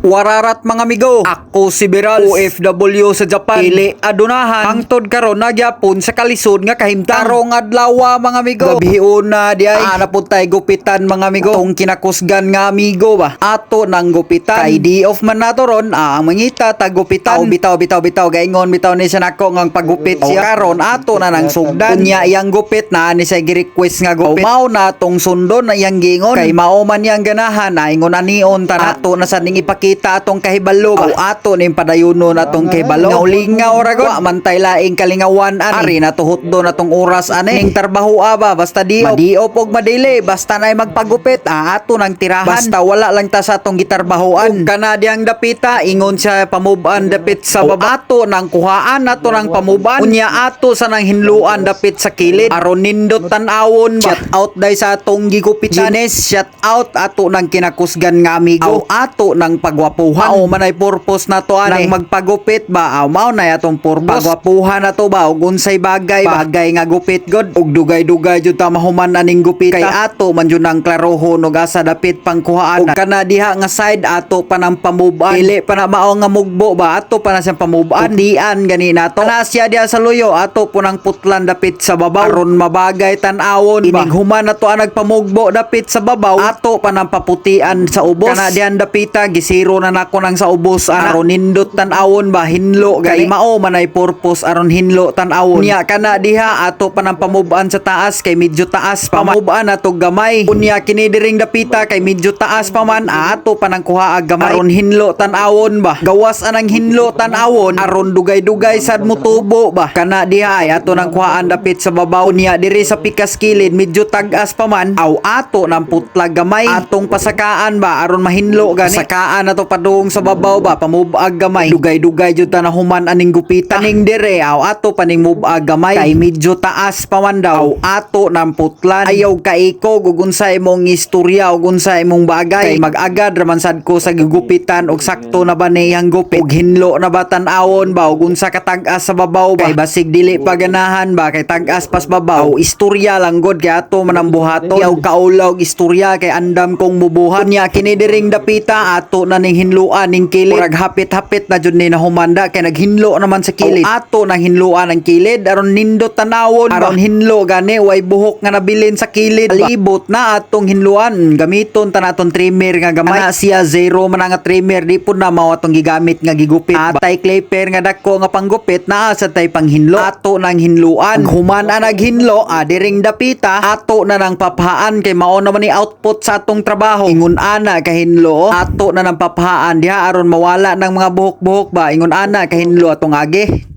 Wararat mga amigo, ako si Beral, OFW sa Japan. Pili adunahan, hangtod karon na gyapon sa kalisod nga kahimtang. Karong adlaw mga amigo. Gabion na di ay ana po tay gupitan mga amigo. Tong kinakusgan nga amigo ba. Ato nang gupitan. Kay di off man nato ron, ah, ang mangita tagupitan. bitaw bitaw bitaw gaingon bitaw ni siya nako nga pagupit siya karon ato na nang sugdan. Unya iyang gupit na ni siya gi-request nga gupit. Mao na tong sundon na iyang gingon. Kay mao man yang ganahan na ingon anion ta ato na sa ning ipakita atong kahibalo ba. O ato ning padayunon atong kahibalo. Nga ulingaw ra gud. Wa man tay laing kalingawan ani. Ari na tuhot do atong oras ani. Ning trabaho ba basta di madiop og madili basta nay magpagupit ah, ato nang tirahan. Basta wala lang ta sa atong gitarbahoan. Kana diyang dapita ingon siya pamuban dapit sa baba. Ato nang kuhaan ato nang pamuban. Unya ato sa nang hinluan dapit sa kilid. Aron nindot tan-awon ba. Shout out day sa atong gigupitan. Shout out ato nang kinakusgan nga amigo. Aw ato nang pagwapuhan. Mao man ay purpose na to ani. Nang magpagupit ba? Aw mao na atong purpose. Pagwapuhan na to ba? Ug unsay bagay? Ba? bagay nga gupit god. Ug dugay-dugay jud ta mahuman aning gupit kay ato man jud nang klarohon ug asa dapit pangkuhaan. Ug kana diha nga side ato pa nang pamuban dili pa na mao nga mugbo ba? Ato pa na siyang pamuban dian gani nato na siya diha sa luyo ato po nang putlan dapit sa babaw. Aron mabagay tan-awon ba? Inig human na to ang nagpamugbo dapit sa babaw. Ato pa nang paputian sa ubos. Kana dihan dapita gisiro na nako nang sa ubos aron nindot tan-awon ba? Hinlo kay mao man ay purpose aron hinlo tan-awon. Niya kana diha ato pa nang pamuban sa taas kay medyo taas pa pamuban ato gamay. Unya kini diring dapita kay medyo taas pa man. Ato pa nang kuha ag gamay. Aron hinlo tan-awon ba? Gawas anang hinlo tan-awon. Aron dugay-dugay sad mutubo ba? Kana diha ay ato nang kuhaan dapit sa babaw. Niya diri sa pikas kilid medyo tag-as pa man. Aw ato nang putlag gamay. Atong pasakaan ba? Aron mahinlo gani? Sakaan ato padung sa babaw ba? Pamubag gamay. Dugay-dugay jud ta na human aning gupitan ning dire. Aw ato paning mubag gamay. Kay medyo taas pa man daw. Aw ato nang putlan. Ayaw kaiko ug unsa imong istorya ug unsa imong bagay. Kay mag-agad raman sad ko sa gigupitan og sakto na ba niyang gupit? Ug hinlo na ba tan-awon ba? Ug unsa ka tag-as sa babaw ba? Kay basig dili pa ganahan ba? Kay tag-as pas babaw. Istorya lang god. Kay ato man ang buhaton. Yaw kaulaw og istorya. Kay andam kong mubuhat niya kini diring dapita. Ato na ning hinluan ning kilid. Murag hapit-hapit na jud ni nahumanda kay naghinlo naman sa kilid. Ato nang hinluan ang kilid aron nindot tanawon aron hinlo gani way buhok nga nabilin sa kilid libot na atong hinluan. Gamiton ta naton trimmer nga gamay. Ana siya zero man nga trimmer di pud na mao atong gigamit nga gigupit atay clipper nga dako nga panggupit naa sa tay panghinlo. Ato nang hinluan. Human ang naghinlo adiring dapita. Ato na nang papahaan kay mao naman ni output sa atong trabaho. Ingon ana kahinlo ato na nang papahaan diha aron mawala ng mga buhok-buhok ba? Ingon ana kahinlo atong agi